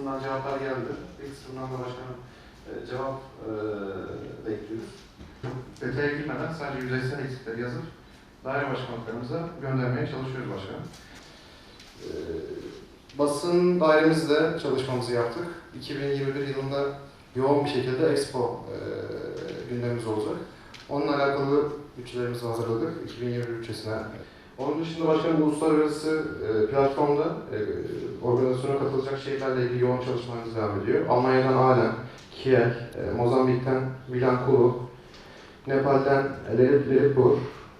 kısmından cevaplar geldi. Bir kısmından da başkanım e, cevap e, bekliyoruz. Detaya girmeden sadece yüzeysel eksikleri yazıp daire başkanlıklarımıza göndermeye çalışıyoruz başkanım. E, basın dairemizde çalışmamızı yaptık. 2021 yılında yoğun bir şekilde Expo e, gündemimiz olacak. Onunla alakalı bütçelerimizi hazırladık 2021 bütçesine. Onun dışında başkanım uluslararası e, platformda e, organizasyona katılacak şehirlerle ilgili yoğun çalışmalarımız devam ediyor. Almanya'dan Alem, Kiel, e, Mozambik'ten Milan Kulu, Nepal'den Liripur,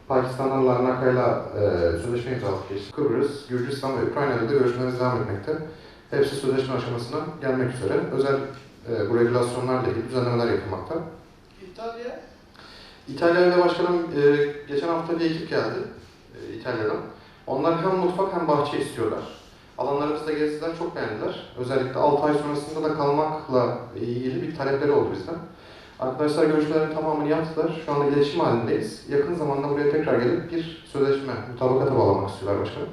Pakistan'dan Larnaka'yla e, sözleşme imzaladık geçtik. Kıbrıs, Gürcistan ve Ukrayna'da da görüşmelerimiz devam etmekte. Hepsi sözleşme aşamasına gelmek üzere. Özel e, bu regülasyonlarla ilgili düzenlemeler yapılmakta. İtalya, İtalya'da başkanım e, geçen hafta bir ekip geldi İtalya'dan. Onlar hem mutfak hem bahçe istiyorlar. Alanlarımızda gezdiler, çok beğendiler. Özellikle 6 ay sonrasında da kalmakla ilgili bir talepleri oldu bizden. Arkadaşlar görüşmelerin tamamını yaptılar. Şu anda iletişim halindeyiz. Yakın zamanda buraya tekrar gelip bir sözleşme, mutabakata bağlamak istiyorlar başkanım.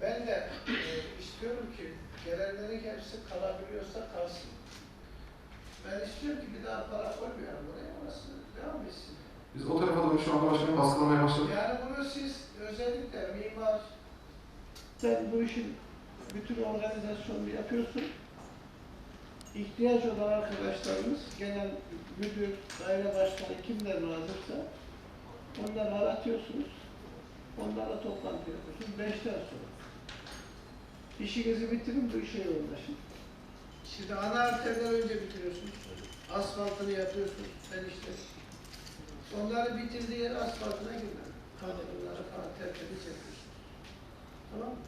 ben de e, istiyorum ki gelenlerin hepsi kalabiliyorsa kalsın. Ben istiyorum ki bir daha para koymayalım buraya, orası devam etsin. Biz o tarafa doğru şu anda başkanım baskılamaya başladık. Yani siz özellikle mimar, sen bu işin bütün organizasyonunu yapıyorsun. İhtiyaç olan arkadaşlarımız, genel müdür, daire başkanı kimler lazımsa onları aratıyorsunuz. Onlarla toplantı yapıyorsunuz. Beşten sonra. İşinizi bitirin, bu işe yoğunlaşın. Şimdi ana arterden önce bitiriyorsunuz. Asfaltını yapıyorsunuz. Ben işte onları bitirdiği yer asfaltına girmem. Hello?